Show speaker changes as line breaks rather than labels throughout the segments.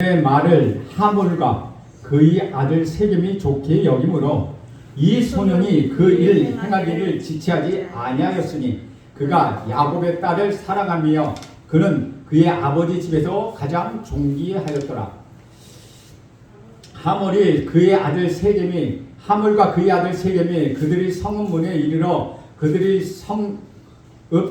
의 말을 하물과 그의 아들 세겜이 좋게 여김으로 이 소년이 그 일 행하기를 지체하지 아니하였으니 그가 야곱의 딸을 사랑하며 그는 그의 아버지 집에서 가장 존귀하였더라. 하물이 그의 아들 세겜이 하물과 그의 아들 세겜이 그들이 성문에 이르러 그들이 성읍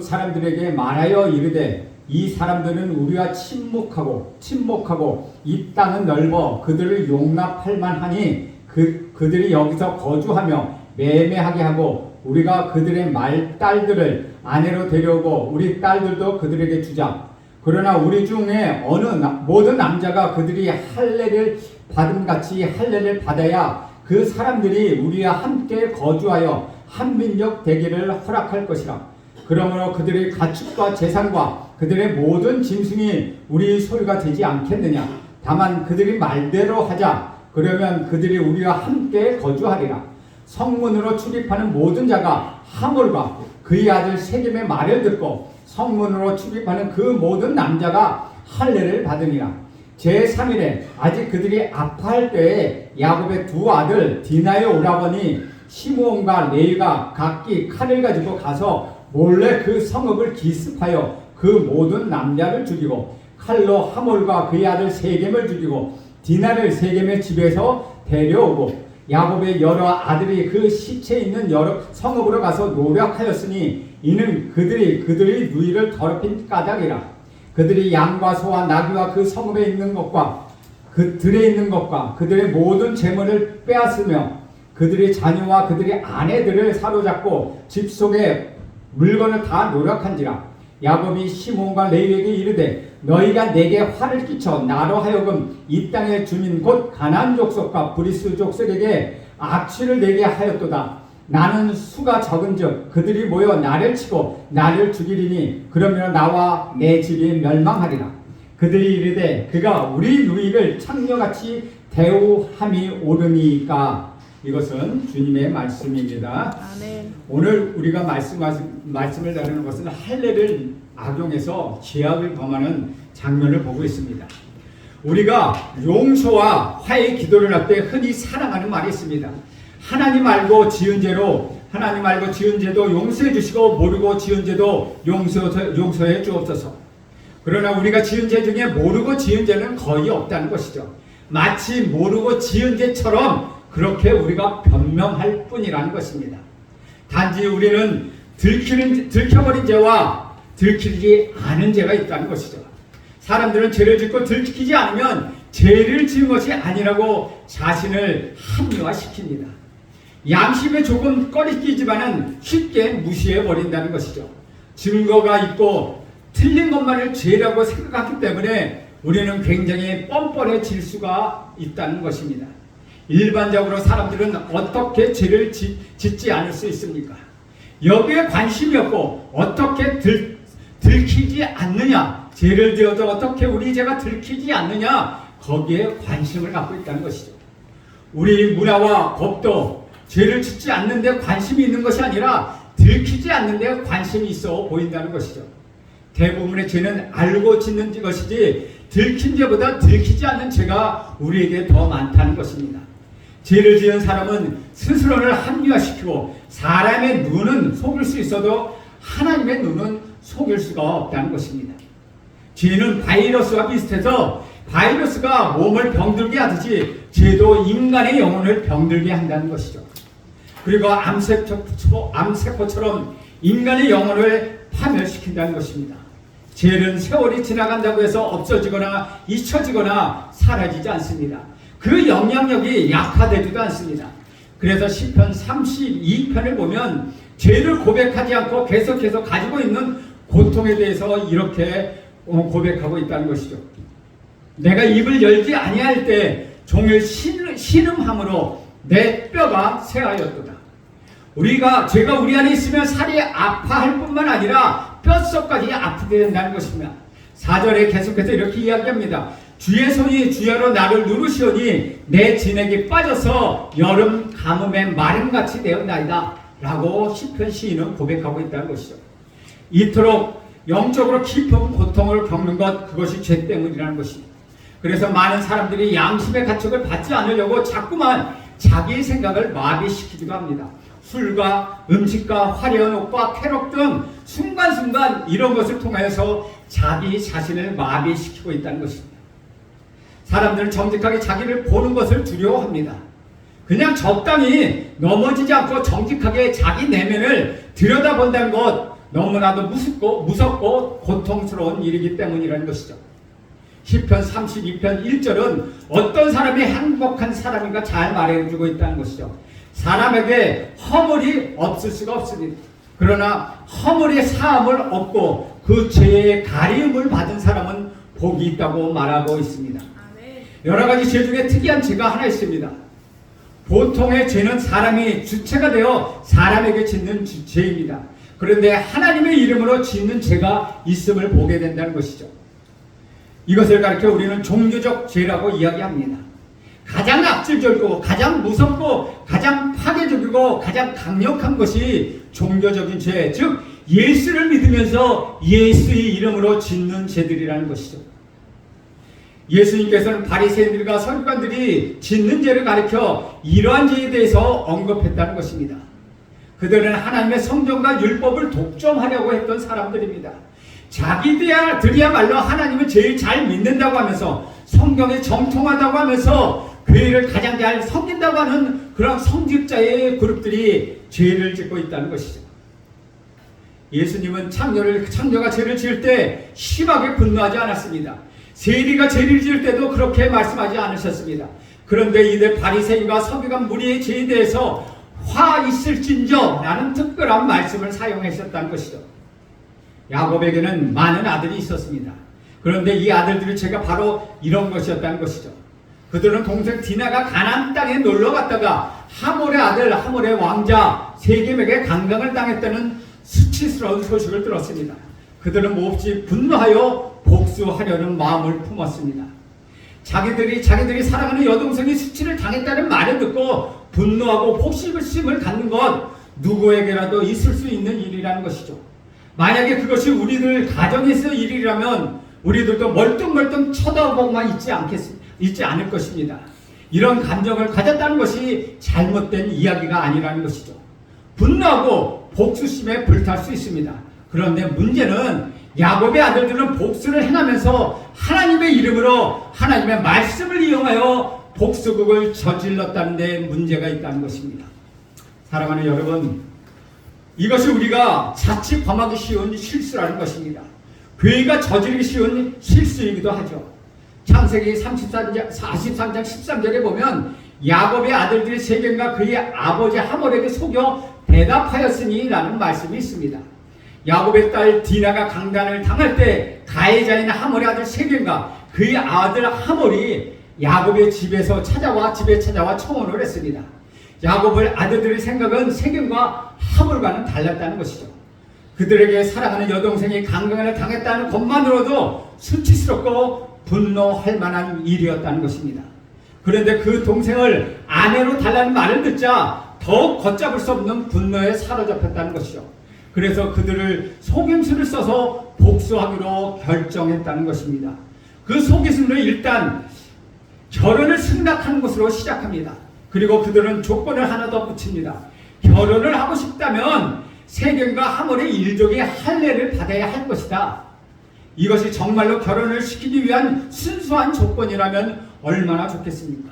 사람들에게 말하여 이르되 이 사람들은 우리와 침묵하고 침묵하고 이 땅은 넓어 그들을 용납할 만하니 그 그들이 여기서 거주하며 매매하게 하고 우리가 그들의 말 딸들을 아내로 데려오고 우리 딸들도 그들에게 주자. 그러나 우리 중에 어느 나- 모든 남자가 그들이 할례를 받음 같이 할례를 받아야 그 사람들이 우리와 함께 거주하여 한 민족 되기를 허락할 것이라. 그러므로 그들의 가축과 재산과 그들의 모든 짐승이 우리 소유가 되지 않겠느냐. 다만 그들이 말대로 하자. 그러면 그들이 우리와 함께 거주하리라. 성문으로 출입하는 모든 자가 하물과 그의 아들 세겜의 말을 듣고 성문으로 출입하는 그 모든 남자가 할례를 받으니라. 제3일에 아직 그들이 아파할 때에 야곱의 두 아들 디나의 오라버니 시므온과 레이가 각기 칼을 가지고 가서 몰래 그 성읍을 기습하여 그 모든 남자를 죽이고 칼로 하몰과 그의 아들 세겜을 죽이고 디나를 세겜의 집에서 데려오고 야곱의 여러 아들이 그 시체 있는 여러 성읍으로 가서 노력하였으니 이는 그들이 그들의 누이를 더럽힌 까닭이라. 그들이 양과 소와 나귀와 그 성읍에 있는 것과 그 들에 있는 것과 그들의 모든 재물을 빼앗으며 그들의 자녀와 그들의 아내들을 사로잡고 집 속에 물건을 다 노력한지라 야곱이 시몬과 레위에게 이르되 너희가 내게 화를 끼쳐 나로 하여금 이 땅의 주민 곧 가나안 족속과 브리스 족속에게 악취를 내게 하였도다. 나는 수가 적은즉 그들이 모여 나를 치고 나를 죽이리니 그러면 나와 내 집이 멸망하리라. 그들이 이르되 그가 우리 누이를 창녀같이 대우함이 옳으니까 이것은 주님의 말씀입니다.
아멘.
오늘 우리가 말씀, 말씀을 나누는 것은 할례를 악용해서 죄악을 범하는 장면을 보고 있습니다. 우리가 용서와 화해 기도를 할 때 흔히 사랑하는 말이 있습니다. 하나님 알고 지은 죄로 하나님 알고 지은 죄도 용서해 주시고 모르고 지은 죄도 용서, 용서해 주옵소서. 그러나 우리가 지은 죄 중에 모르고 지은 죄는 거의 없다는 것이죠. 마치 모르고 지은 죄처럼 그렇게 우리가 변명할 뿐이라는 것입니다. 단지 우리는 들키는 들켜버린 죄와 들키지 않은 죄가 있다는 것이죠. 사람들은 죄를 짓고 들키지 않으면 죄를 지은 것이 아니라고 자신을 합리화시킵니다. 양심에 조금 꺼리끼지만은 쉽게 무시해 버린다는 것이죠. 증거가 있고 틀린 것만을 죄라고 생각하기 때문에 우리는 굉장히 뻔뻔해질 수가 있다는 것입니다. 일반적으로 사람들은 어떻게 죄를 짓, 짓지 않을 수 있습니까? 여기에 관심이 없고 어떻게 들, 들키지 않느냐 죄를 지어도 어떻게 우리 죄가 들키지 않느냐 거기에 관심을 갖고 있다는 것이죠. 우리 문화와 법도 죄를 짓지 않는데 관심이 있는 것이 아니라 들키지 않는데 관심이 있어 보인다는 것이죠. 대부분의 죄는 알고 짓는 것이지 들킨 죄보다 들키지 않는 죄가 우리에게 더 많다는 것입니다. 죄를 지은 사람은 스스로를 합리화시키고 사람의 눈은 속일 수 있어도 하나님의 눈은 속일 수가 없다는 것입니다. 죄는 바이러스와 비슷해서 바이러스가 몸을 병들게 하듯이 죄도 인간의 영혼을 병들게 한다는 것이죠. 그리고 암세포, 암세포처럼 인간의 영혼을 파멸시킨다는 것입니다. 죄는 세월이 지나간다고 해서 없어지거나 잊혀지거나 사라지지 않습니다. 그 영향력이 약화되지도 않습니다. 그래서 시편 32편을 보면 죄를 고백하지 않고 계속해서 가지고 있는 고통에 대해서 이렇게 어, 고백하고 있다는 것이죠. 내가 입을 열지 아니할 때 종일 신- 신음함으로 내 뼈가 쇠하였도다. 우리가 죄가 우리 안에 있으면 살이 아파할 뿐만 아니라 뼛속까지 아프게 된다는 것입니다. 4절에 계속해서 이렇게 이야기합니다. 주의 손이 주야로 나를 누르시오니 내 진액이 빠져서 여름 가뭄에 마름같이 되었나이다. 라고 시편 시인은 고백하고 있다는 것이죠. 이토록 영적으로 깊은 고통을 겪는 것 그것이 죄 때문이라는 것입니다. 그래서 많은 사람들이 양심의 가책을 받지 않으려고 자꾸만 자기 생각을 마비시키기도 합니다. 술과 음식과 화려한 옷과 쾌락 등 순간순간 이런 것을 통하여서 자기 자신을 마비시키고 있다는 것입니다. 사람들은 정직하게 자기를 보는 것을 두려워합니다. 그냥 적당히 넘어지지 않고 정직하게 자기 내면을 들여다본다는 것 너무나도 무섭고 무섭고 고통스러운 일이기 때문이라는 것이죠. 시편 32편 1절은 어떤 사람이 행복한 사람인가 잘 말해주고 있다는 것이죠. 사람에게 허물이 없을 수가 없습니다. 그러나 허물의 사함을 얻고 그 죄의 가리움을 받은 사람은 복이 있다고 말하고 있습니다. 여러 가지 죄 중에 특이한 죄가 하나 있습니다. 보통의 죄는 사람이 주체가 되어 사람에게 짓는 주- 죄입니다. 그런데 하나님의 이름으로 짓는 죄가 있음을 보게 된다는 것이죠. 이것을 가르쳐 우리는 종교적 죄라고 이야기합니다. 가장 악질적이고 가장 무섭고 가장 파괴적이고 가장 강력한 것이 종교적인 죄, 즉 예수를 믿으면서 예수의 이름으로 짓는 죄들이라는 것이죠. 예수님께서는 바리새인들과 서기관들이 짓는 죄를 가리켜 이러한 죄에 대해서 언급했다는 것입니다. 그들은 하나님의 성경과 율법을 독점하려고 했던 사람들입니다. 자기들이야말로 하나님을 제일 잘 믿는다고 하면서 성경에 정통하다고 하면서 교회를 가장 잘 섬긴다고 하는 그런 성직자의 그룹들이 죄를 짓고 있다는 것이죠. 예수님은 창녀를 창녀가 죄를 지을 때 심하게 분노하지 않았습니다. 세리가 죄를 지을 때도 그렇게 말씀하지 않으셨습니다. 그런데 이들 바리새인과 서기관 무리의 죄에 대해서 화 있을진저 라는 특별한 말씀을 사용하셨다는 것이죠. 야곱에게는 많은 아들이 있었습니다. 그런데 이 아들들의 죄가 바로 이런 것이었다는 것이죠. 그들은 동생 디나가 가나안 땅에 놀러 갔다가 하몰의 아들 하몰의 왕자 세겜에게 강강을 당했다는 수치스러운 소식을 들었습니다. 그들은 몹시 분노하여 복수하려는 마음을 품었습니다. 자기들이 자기들이 사랑하는 여동생이 수치를 당했다는 말을 듣고 분노하고 복심을 갖는 것 누구에게라도 있을 수 있는 일이라는 것이죠. 만약에 그것이 우리들 가정에서 일이라면 우리들도 멀뚱멀뚱 쳐다보고만 있지 않겠 있지 않을 것입니다. 이런 감정을 가졌다는 것이 잘못된 이야기가 아니라는 것이죠. 분노하고 복수심에 불탈 수 있습니다. 그런데 문제는 야곱의 아들들은 복수를 행하면서 하나님의 이름으로 하나님의 말씀을 이용하여 복수극을 저질렀다는 데 문제가 있다는 것입니다. 사랑하는 여러분, 이것이 우리가 자칫 범하기 쉬운 실수라는 것입니다. 교회가 저지르기 쉬운 실수이기도 하죠. 창세기 33장, 43장 13절에 보면 야곱의 아들들이 세겜과 그의 아버지 하몰에게 속여 대답하였으니 라는 말씀이 있습니다. 야곱의 딸 디나가 강간을 당할 때 가해자인 하몰의 아들 세겜과 그의 아들 하몰이 야곱의 집에서 찾아와 집에 찾아와 청혼을 했습니다. 야곱의 아들들의 생각은 세겜과 하몰과는 달랐다는 것이죠. 그들에게 사랑하는 여동생이 강간을 당했다는 것만으로도 수치스럽고 분노할 만한 일이었다는 것입니다. 그런데 그 동생을 아내로 달라는 말을 듣자 더욱 걷잡을 수 없는 분노에 사로잡혔다는 것이죠. 그래서 그들을 속임수를 써서 복수하기로 결정했다는 것입니다. 그 속임수는 일단 결혼을 승낙하는 것으로 시작합니다. 그리고 그들은 조건을 하나 더 붙입니다. 결혼을 하고 싶다면 세겜과 하몰의 일족의 할례를 받아야 할 것이다. 이것이 정말로 결혼을 시키기 위한 순수한 조건이라면 얼마나 좋겠습니까?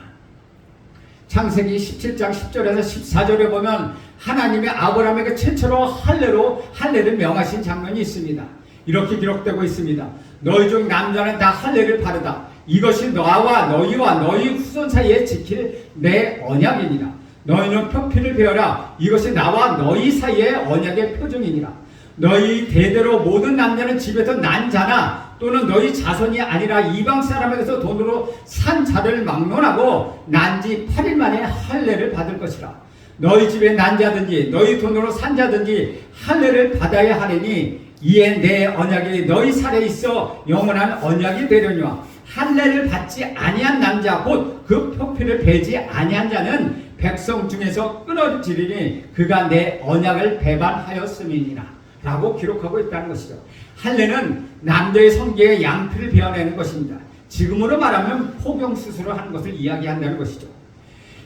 창세기 17장 10절에서 14절에 보면 하나님의 아브라함에게 최초로 할례로 할례를 명하신 장면이 있습니다. 이렇게 기록되고 있습니다. 너희 중 남자는 다 할례를 바르다. 이것이 너와 너희와 너희 후손 사이에 지킬 내 언약이니라. 너희는 표피를 베어라. 이것이 나와 너희 사이의 언약의 표정이니라. 너희 대대로 모든 남자는 집에서 난 자나 또는 너희 자손이 아니라 이방 사람에게서 돈으로 산 자를 막론하고 난 지 8일 만에 할례를 받을 것이라. 너희 집에 난 자든지 너희 돈으로 산 자든지 할례를 받아야 하리니 이에 내 언약이 너희 살에 있어 영원한 언약이 되려니와 할례를 받지 아니한 남자 곧 그 표피를 베지 아니한 자는 백성 중에서 끊어지리니 그가 내 언약을 배반하였음이니라 라고 기록하고 있다는 것이죠. 할례는 남자의 성기에 양피를 베어내는 것입니다. 지금으로 말하면 포경 수술을 하는 것을 이야기한다는 것이죠.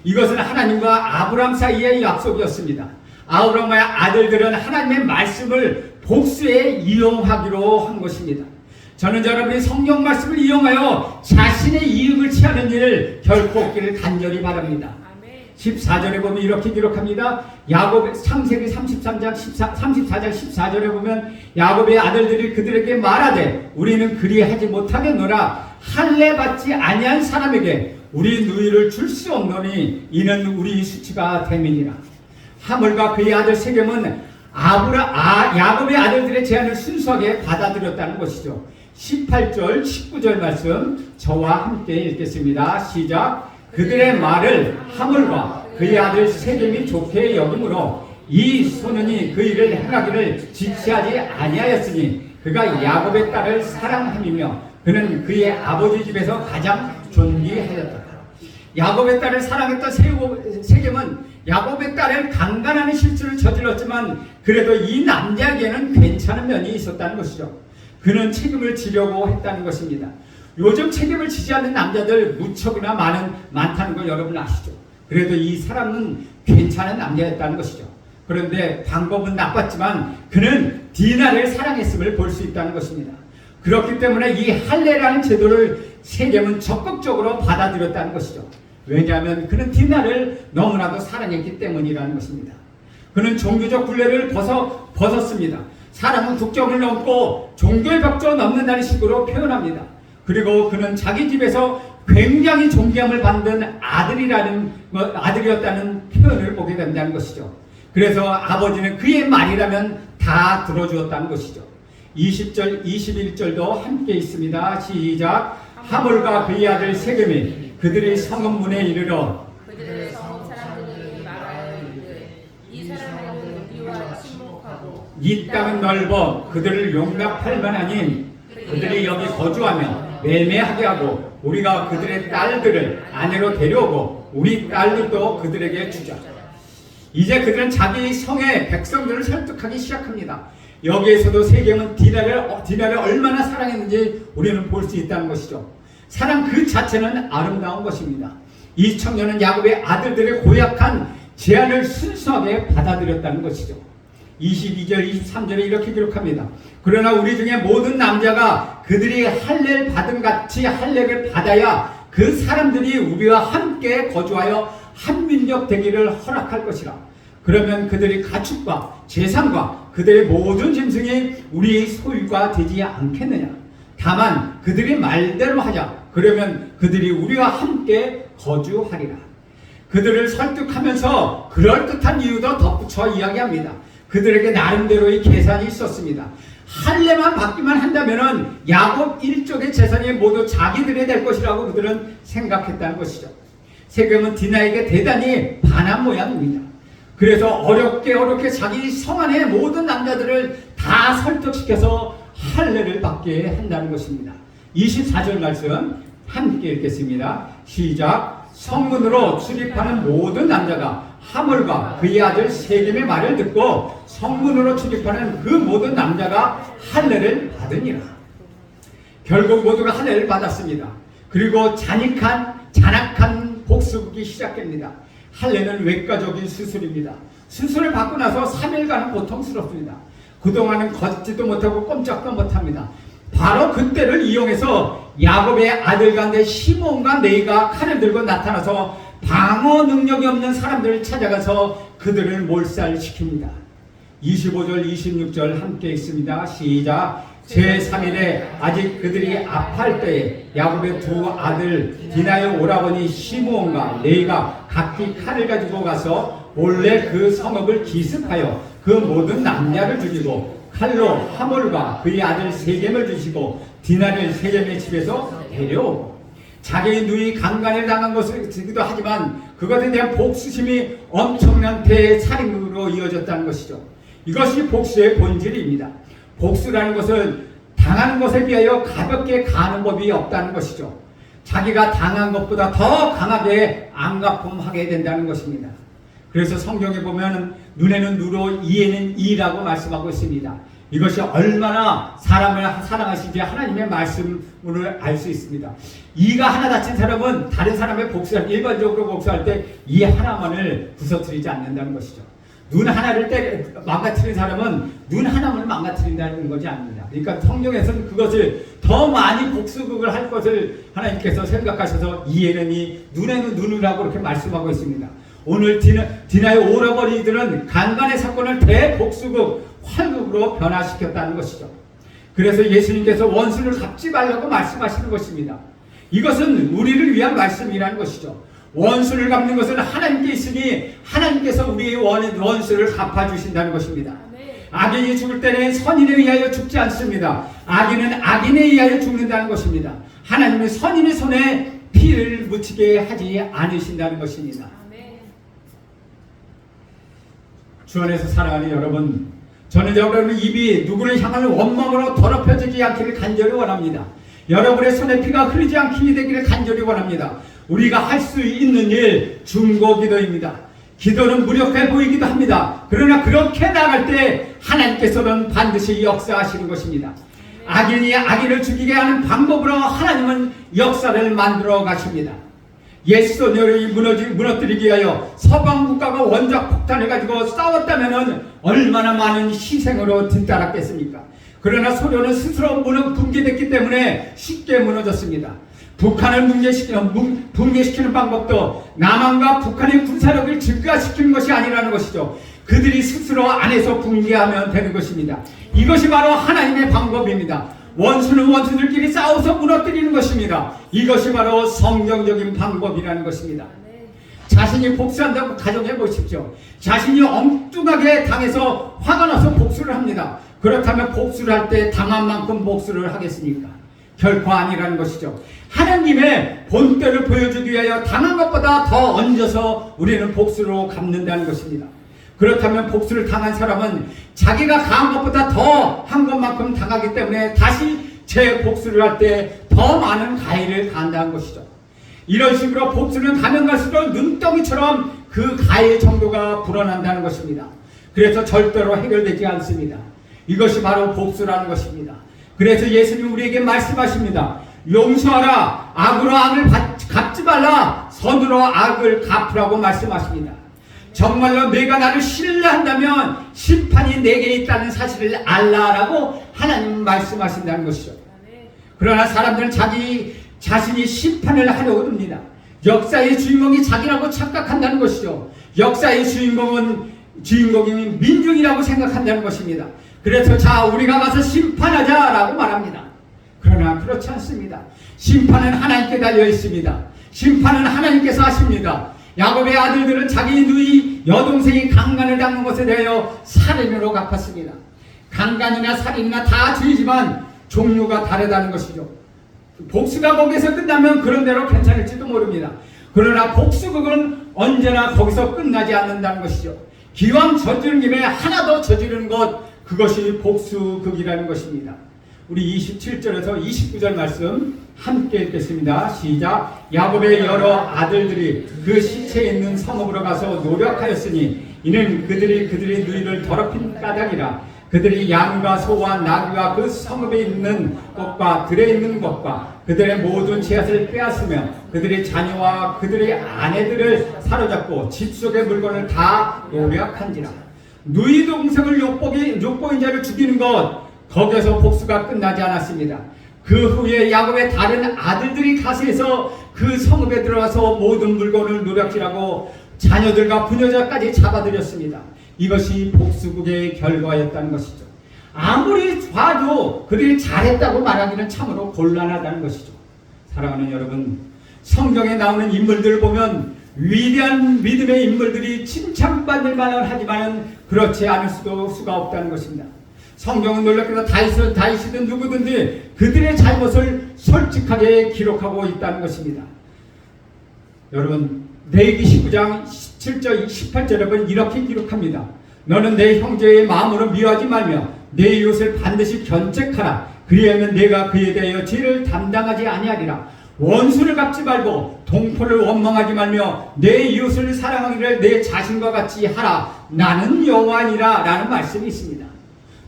이것은 하나님과 아브람 사이의 약속이었습니다. 아브람의 아들들은 하나님의 말씀을 복수에 이용하기로 한 것입니다. 저는 여러분이 성경 말씀을 이용하여 자신의 이익을 취하는 일을 결코 없기를 간절히 바랍니다. 14절에 보면 이렇게 기록합니다. 야곱 창세기 33장 14, 34장 14절에 보면 야곱의 아들들이 그들에게 말하되 우리는 그리하지 못하겠노라 할례 받지 아니한 사람에게 우리 누이를 줄 수 없노니 이는 우리 수치가 됨이니라. 하물과 그의 아들 세겜은 아브라 아 야곱의 아들들의 제안을 순수하게 받아들였다는 것이죠. 18절 19절 말씀 저와 함께 읽겠습니다. 시작. 그들의 말을 하물과 그의 아들 세겜이 좋게 여김으로 이 소년이 그 일을 행하기를 지체하지 아니하였으니 그가 야곱의 딸을 사랑함이며 그는 그의 아버지 집에서 가장 존귀하였다. 야곱의 딸을 사랑했던 세겜은 야곱의 딸을 강간하는 실수를 저질렀지만 그래도 이 남자에게는 괜찮은 면이 있었다는 것이죠. 그는 책임을 지려고 했다는 것입니다. 요즘 책임을 지지 않는 남자들 무척이나 많은 많다는 걸 여러분 아시죠? 그래도 이 사람은 괜찮은 남자였다는 것이죠. 그런데 방법은 나빴지만 그는 디나를 사랑했음을 볼 수 있다는 것입니다. 그렇기 때문에 이 할례라는 제도를 세겜은 적극적으로 받아들였다는 것이죠. 왜냐하면 그는 디나를 너무나도 사랑했기 때문이라는 것입니다. 그는 종교적 굴레를 벗어 벗었습니다. 사람은 국적을 넘고 종교의 벽조 넘는다는 식으로 표현합니다. 그리고 그는 자기 집에서 굉장히 존경을 받는 아들이라는 뭐, 아들이었다는 표현을 보게 된다는 것이죠. 그래서 아버지는 그의 말이라면 다 들어주었다는 것이죠. 20절, 21절도 함께 있습니다. 시작. 하물과 그의 아들 세겜이 그들의 성읍문에 이르러
그들의 성읍 사람들이 말하여 이르되 이 사람들은 우리와 친목하고
이 땅은 넓어 그들을 용납할 만하니 그들이 여기 거주하며 매매하게 하고 우리가 그들의 딸들을 아내로 데려오고 우리 딸들도 그들에게 주자. 이제 그들은 자기 성의 백성들을 설득하기 시작합니다. 여기에서도 세겜은 디나를, 디나를 얼마나 사랑했는지 우리는 볼 수 있다는 것이죠. 사랑 그 자체는 아름다운 것입니다. 이 청년은 야곱의 아들들의 고약한 제안을 순수하게 받아들였다는 것이죠. 22절, 23절에 이렇게 기록합니다. 그러나 우리 중에 모든 남자가 그들이 할례를 받은 같이 할례를 받아야 그 사람들이 우리와 함께 거주하여 한민족 되기를 허락할 것이라. 그러면 그들의 가축과 재산과 그들의 모든 짐승이 우리의 소유가 되지 않겠느냐. 다만 그들이 말대로 하자. 그러면 그들이 우리와 함께 거주하리라. 그들을 설득하면서 그럴듯한 이유도 덧붙여 이야기합니다. 그들에게 나름대로의 계산이 있었습니다. 할례만 받기만 한다면은 야곱 일족의 재산이 모두 자기들이 될 것이라고 그들은 생각했다는 것이죠. 세금은 디나에게 대단히 반한 모양입니다. 그래서 어렵게 어렵게 자기 성 안의 모든 남자들을 다 설득시켜서 할례를 받게 한다는 것입니다. 24절 말씀 함께 읽겠습니다. 시작. 성문으로 출입하는 모든 남자가 하물과 그의 아들 세겜의 말을 듣고 성문으로 출입하는 그 모든 남자가 할례를 받으니라. 결국 모두가 할례를 받았습니다. 그리고 잔익한 잔악한 복수국이 시작됩니다. 할례는 외과적인 수술입니다. 수술을 받고 나서 3일간은 고통스럽습니다. 그동안은 걷지도 못하고 꼼짝도 못합니다. 바로 그때를 이용해서 야곱의 아들 가운데 시몬과 네가 칼을 들고 나타나서 방어 능력이 없는 사람들을 찾아가서 그들을 몰살시킵니다. 25절, 26절 함께 있습니다. 시작. 제3일에 아직 그들이 아파할 때에 야곱의 두 아들 디나의 오라버니 시므온과 레이가 각기 칼을 가지고 가서 몰래 그 성읍을 기습하여 그 모든 남녀를 죽이고 칼로 하몰과 그의 아들 세겜을 주시고 디나를 세겜의 집에서 데려오고 자기의 누이 강간을 당한 것이기도 하지만 그것에 대한 복수심이 엄청난 대살인으로 이어졌다는 것이죠. 이것이 복수의 본질입니다. 복수라는 것은 당하는 것에 비하여 가볍게 가는 법이 없다는 것이죠. 자기가 당한 것보다 더 강하게 안갚음하게 된다는 것입니다. 그래서 성경에 보면 눈에는 누로 이에는 이라고 말씀하고 있습니다. 이것이 얼마나 사람을 사랑하시지 하나님의 말씀을 알 수 있습니다. 이가 하나 다친 사람은 다른 사람의 복수할 일반적으로 복수할 때 이 하나만을 부서뜨리지 않는다는 것이죠. 눈 하나를 때 망가뜨린 사람은 눈 하나만을 망가뜨린다는 것이 아닙니다. 그러니까 성경에서는 그것을 더 많이 복수극을 할 것을 하나님께서 생각하셔서 이에는 이 눈에는 눈을 하고 이렇게 말씀하고 있습니다. 오늘 디나, 디나의 오라버니들은 간간의 사건을 대복수극, 활극으로 변화시켰다는 것이죠. 그래서 예수님께서 원수를 갚지 말라고 말씀하시는 것입니다. 이것은 우리를 위한 말씀이라는 것이죠. 원수를 갚는 것은 하나님께 있으니 하나님께서 우리의 원, 원수를 갚아주신다는 것입니다.
아멘.
악인이 죽을 때는 선인에 의하여 죽지 않습니다. 악인은 악인에 의하여 죽는다는 것입니다. 하나님은 선인의 손에 피를 묻히게 하지 않으신다는 것입니다. 주 안에서 사랑하는 여러분, 저는 여러분 입이 누구를 향하는 원망으로 더럽혀지지 않기를 간절히 원합니다. 여러분의 손에 피가 흐르지 않게 되기를 간절히 원합니다. 우리가 할 수 있는 일 중고 기도입니다. 기도는 무력해 보이기도 합니다. 그러나 그렇게 나갈 때 하나님께서는 반드시 역사하시는 것입니다. 악인이 악인을 죽이게 하는 방법으로 하나님은 역사를 만들어 가십니다. 예수선열이 무너지, 무너뜨리기 위하여 서방 국가가 원작 폭탄을 가지고 싸웠다면 얼마나 많은 희생으로 뒤따랐겠습니까? 그러나 소련은 스스로 무너 붕괴됐기 때문에 쉽게 무너졌습니다. 북한을 붕괴시키는, 붕- 붕괴시키는 방법도 남한과 북한의 군사력을 증가시키는 것이 아니라는 것이죠. 그들이 스스로 안에서 붕괴하면 되는 것입니다. 이것이 바로 하나님의 방법입니다. 원수는 원수들끼리 싸워서 무너뜨리는 것입니다. 이것이 바로 성경적인 방법이라는 것입니다. 자신이 복수한다고 가정해 보십시오. 자신이 엉뚱하게 당해서 화가 나서 복수를 합니다. 그렇다면 복수를 할 때 당한 만큼 복수를 하겠습니까? 결코 아니라는 것이죠. 하나님의 본때를 보여주기 위하여 당한 것보다 더 얹어서 우리는 복수로 갚는다는 것입니다. 그렇다면 복수를 당한 사람은 자기가 강한 것보다 더 한 것만큼 당하기 때문에 다시 재 복수를 할 때 더 많은 가해를 가한다는 것이죠. 이런 식으로 복수는 가면 갈수록 눈덩이처럼 그 가해 정도가 불어난다는 것입니다. 그래서 절대로 해결되지 않습니다. 이것이 바로 복수라는 것입니다. 그래서 예수님 우리에게 말씀하십니다. 용서하라. 악으로 악을 받- 갚지 말라. 선으로 악을 갚으라고 말씀하십니다. 정말로 내가 나를 신뢰한다면 심판이 내게 있다는 사실을 알라라고 하나님 말씀하신다는 것이죠. 그러나 사람들은 자기 자신이 심판을 하려고 듭니다. 역사의 주인공이 자기라고 착각한다는 것이죠. 역사의 주인공은 주인공이 민중이라고 생각한다는 것입니다. 그래서 자 우리가 가서 심판하자라고 말합니다. 그러나 그렇지 않습니다. 심판은 하나님께 달려 있습니다. 심판은 하나님께서 하십니다. 야곱의 아들들은 자기 누이 여동생이 강간을 당한 것에 대하여 살인으로 갚았습니다. 강간이나 살인이나 다 죄지만 종류가 다르다는 것이죠. 복수가 거기서 끝나면 그런 대로 괜찮을지도 모릅니다. 그러나 복수극은 언제나 거기서 끝나지 않는다는 것이죠. 기왕 저지른 김에 하나 더 저지르는 것, 그것이 복수극이라는 것입니다. 우리 27절에서 29절 말씀 함께 읽겠습니다. 시작. 야곱의 여러 아들들이 그 시체에 있는 성읍으로 가서 노력하였으니 이는 그들이 그들의 누이를 더럽힌 까닭이라. 그들이 양과 소와 나귀와 그 성읍에 있는 것과 들에 있는 것과 그들의 모든 제앗을 빼앗으며 그들의 자녀와 그들의 아내들을 사로잡고 집 속의 물건을 다 노력한지라. 누이 동생을 욕보기, 욕보인 자를 죽이는 것 거기서 복수가 끝나지 않았습니다. 그 후에 야곱의 다른 아들들이 가세해서 그 성읍에 들어가서 모든 물건을 노력질하고 자녀들과 부녀자까지 잡아들였습니다. 이것이 복수국의 결과였다는 것이죠. 아무리 봐도 그들이 잘했다고 말하기는 참으로 곤란하다는 것이죠. 사랑하는 여러분, 성경에 나오는 인물들을 보면 위대한 믿음의 인물들이 칭찬받을 만은 하지만은 그렇지 않을 수도 수가 없다는 것입니다. 성경은 놀랍게도 다윗은 다윗이든 누구든지 그들의 잘못을 솔직하게 기록하고 있다는 것입니다. 여러분 레위기 19장 17절 18절에 보면 이렇게 기록합니다. 너는 내 형제의 마음으로 미워하지 말며 내 이웃을 반드시 견책하라. 그리하면 내가 그에 대하여 죄를 담당하지 아니하리라. 원수를 갚지 말고 동포를 원망하지 말며 내 이웃을 사랑하기를 내 자신과 같이 하라. 나는 여호와니라 라는 말씀이 있습니다.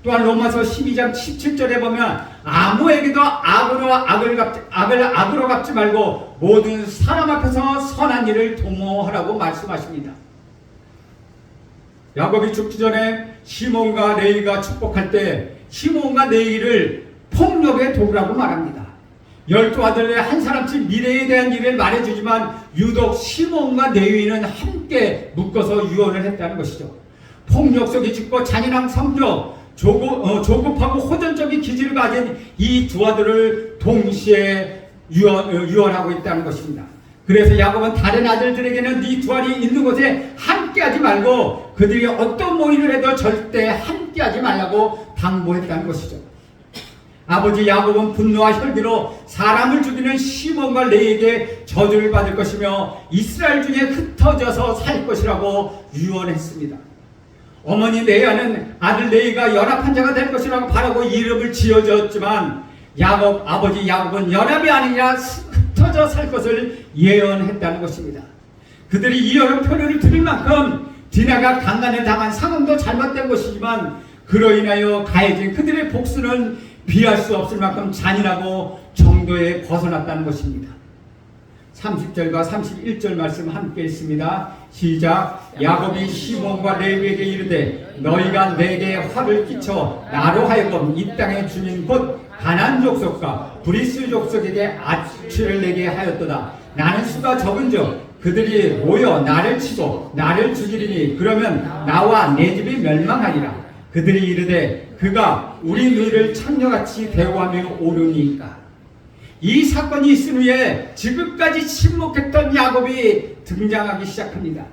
또한 로마서 12장 17절에 보면 아무에게도 악으로 악을 갚지, 악을 악으로 갚지 말고 모든 사람 앞에서 선한 일을 도모하라고 말씀하십니다. 야곱이 죽기 전에 시몬과 레이가 축복할 때 시몬과 레이를 폭력의 도구라고 말합니다. 열두 아들의 한 사람씩 미래에 대한 일을 말해주지만 유독 시몬과 레위는 함께 묶어서 유언을 했다는 것이죠. 폭력 속에 죽고 잔인한 성적, 조급, 어, 조급하고 호전적인 기질을 가진 이 두 아들을 동시에 유언, 어, 유언하고 있다는 것입니다. 그래서 야곱은 다른 아들들에게는 이두 알이 있는 곳에 함께하지 말고 그들이 어떤 모의를 해도 절대 함께하지 말라고 당부했다는 것이죠. 아버지 야곱은 분노와 혈기로 사람을 죽이는 시몬과 레에게 저주를 받을 것이며 이스라엘 중에 흩어져서 살 것이라고 유언했습니다. 어머니 레아는 아들 레이가 연합한 자가 될 것이라고 바라고 이름을 지어줬지만 야곱 아버지 야곱은 연합이 아니라 흩어져 살 것을 예언했다는 것입니다. 그들이 이 여러 표현을 들을 만큼 디나가 강간을 당한 상황도 잘못된 것이지만 그로 인하여 가해진 그들의 복수는 비할 수 없을 만큼 잔인하고 정도에 벗어났다는 것입니다. 30절과 31절 말씀 함께 있습니다. 시작. 야곱이 시몬과 레위에게 이르되 너희가 내게 화를 끼쳐 나로 하여금 이 땅의 주민 곧 가난 족속과 브리스 족속에게 아치를 내게 하였도다. 나는 수가 적은즉 그들이 모여 나를 치고 나를 죽이리니 그러면 나와 내 집이 멸망하리라. 그들이 이르되 그가 우리 너희를 창녀같이 대우하며 오르니까. 이 사건이 있은 후에 지금까지 침묵했던 야곱이 등장하기 시작합니다.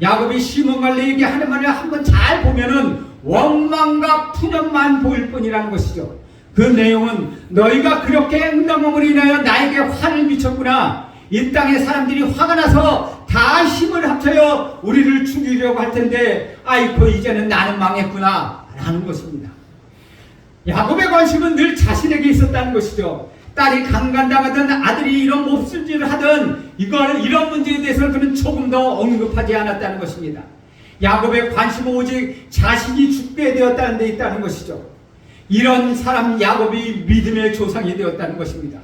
야곱이 시몬과 레에게 하는 말을 한번 잘 보면은 원망과 푸념만 보일 뿐이라는 것이죠. 그 내용은 너희가 그렇게 응당함을 인하여 나에게 화를 미쳤구나. 이 땅의 사람들이 화가 나서 다 힘을 합쳐요 우리를 죽이려고 할 텐데 아이고 이제는 나는 망했구나 라는 것입니다. 야곱의 관심은 늘 자신에게 있었다는 것이죠. 딸이 강간당하든 아들이 이런 몹쓸짓을 하든 이거는 이런 문제에 대해서는 그는 조금 더 언급하지 않았다는 것입니다. 야곱의 관심은 오직 자신이 죽게 되었다는 데 있다는 것이죠. 이런 사람 야곱이 믿음의 조상이 되었다는 것입니다.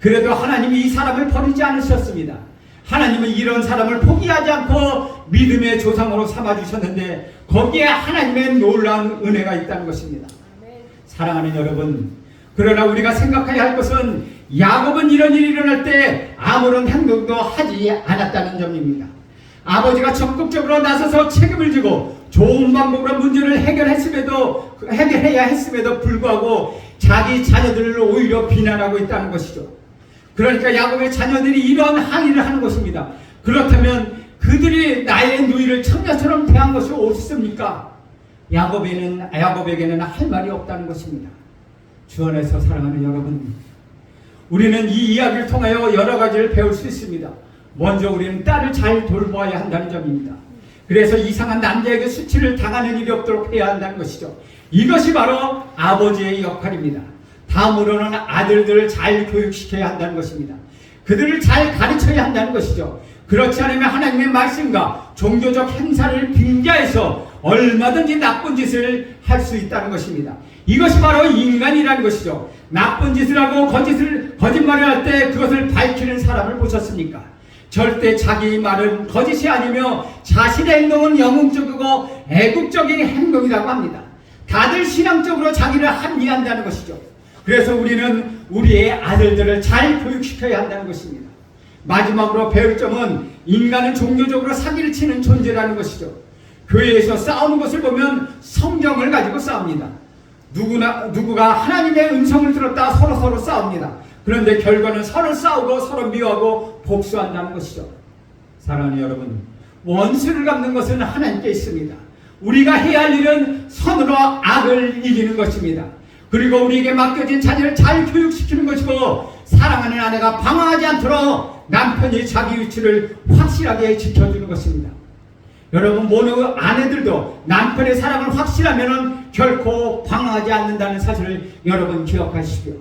그래도 하나님이 이 사람을 버리지 않으셨습니다. 하나님은 이런 사람을 포기하지 않고 믿음의 조상으로 삼아주셨는데 거기에 하나님의 놀라운 은혜가 있다는 것입니다. 사랑하는 여러분, 그러나 우리가 생각해야 할 것은 야곱은 이런 일이 일어날 때 아무런 행동도 하지 않았다는 점입니다. 아버지가 적극적으로 나서서 책임을 지고 좋은 방법으로 문제를 해결했음에도 해결해야 했음에도 불구하고 자기 자녀들을 오히려 비난하고 있다는 것이죠. 그러니까 야곱의 자녀들이 이런 항의를 하는 것입니다. 그렇다면 그들이 나의 누이를 청자처럼 대한 것이 옳습니까? 야곱에는 야곱에게는 할 말이 없다는 것입니다. 주 안에서 사랑하는 여러분, 우리는 이 이야기를 통하여 여러 가지를 배울 수 있습니다. 먼저 우리는 딸을 잘 돌보아야 한다는 점입니다. 그래서 이상한 남자에게 수치를 당하는 일이 없도록 해야 한다는 것이죠. 이것이 바로 아버지의 역할입니다. 다음으로는 아들들을 잘 교육시켜야 한다는 것입니다. 그들을 잘 가르쳐야 한다는 것이죠. 그렇지 않으면 하나님의 말씀과 종교적 행사를 빙자해서 얼마든지 나쁜 짓을 할 수 있다는 것입니다. 이것이 바로 인간이라는 것이죠. 나쁜 짓을 하고 거짓을, 거짓말을 할 때 그것을 밝히는 사람을 보셨습니까? 절대 자기 말은 거짓이 아니며 자신의 행동은 영웅적이고 애국적인 행동이라고 합니다. 다들 신앙적으로 자기를 합리한다는 것이죠. 그래서 우리는 우리의 아들들을 잘 교육시켜야 한다는 것입니다. 마지막으로 배울 점은 인간은 종교적으로 사기를 치는 존재라는 것이죠. 교회에서 싸우는 것을 보면 성경을 가지고 싸웁니다. 누구나 누구가 하나님의 음성을 들었다 서로 서로 싸웁니다. 그런데 결과는 서로 싸우고 서로 미워하고 복수한다는 것이죠. 사랑하는 여러분, 원수를 갚는 것은 하나님께 있습니다. 우리가 해야 할 일은 선으로 악을 이기는 것입니다. 그리고 우리에게 맡겨진 자녀를 잘 교육시키는 것이고 사랑하는 아내가 방황하지 않도록 남편이 자기 위치를 확실하게 지켜주는 것입니다. 여러분 모든 아내들도 남편의 사랑을 확실하면 결코 방황하지 않는다는 사실을 여러분 기억하십시오.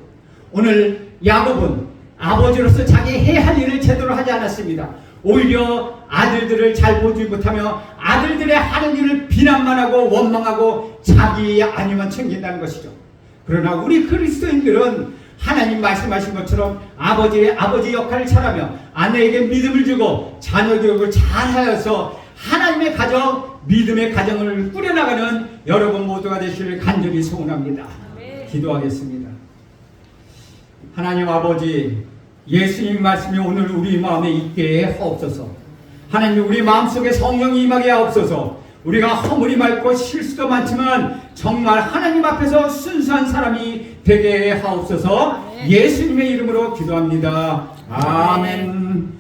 오늘 야곱은 아버지로서 자기 해야 할 일을 제대로 하지 않았습니다. 오히려 아들들을 잘 보지 못하며 아들들의 하는 일을 비난만 하고 원망하고 자기 아니만 챙긴다는 것이죠. 그러나 우리 그리스도인들은 하나님 말씀하신 것처럼 아버지의 아버지 역할을 잘하며 아내에게 믿음을 주고 자녀 교육을 잘하여서 하나님의 가정, 믿음의 가정을 꾸려나가는 여러분 모두가 되시길 간절히 소원합니다. 기도하겠습니다. 하나님 아버지, 예수님 말씀이 오늘 우리 마음에 있게 하옵소서. 하나님 우리 마음속에 성령이 임하게 하옵소서. 우리가 허물이 많고 실수도 많지만 정말 하나님 앞에서 순수한 사람이 되게 하옵소서. 예수님의 이름으로 기도합니다. 아멘.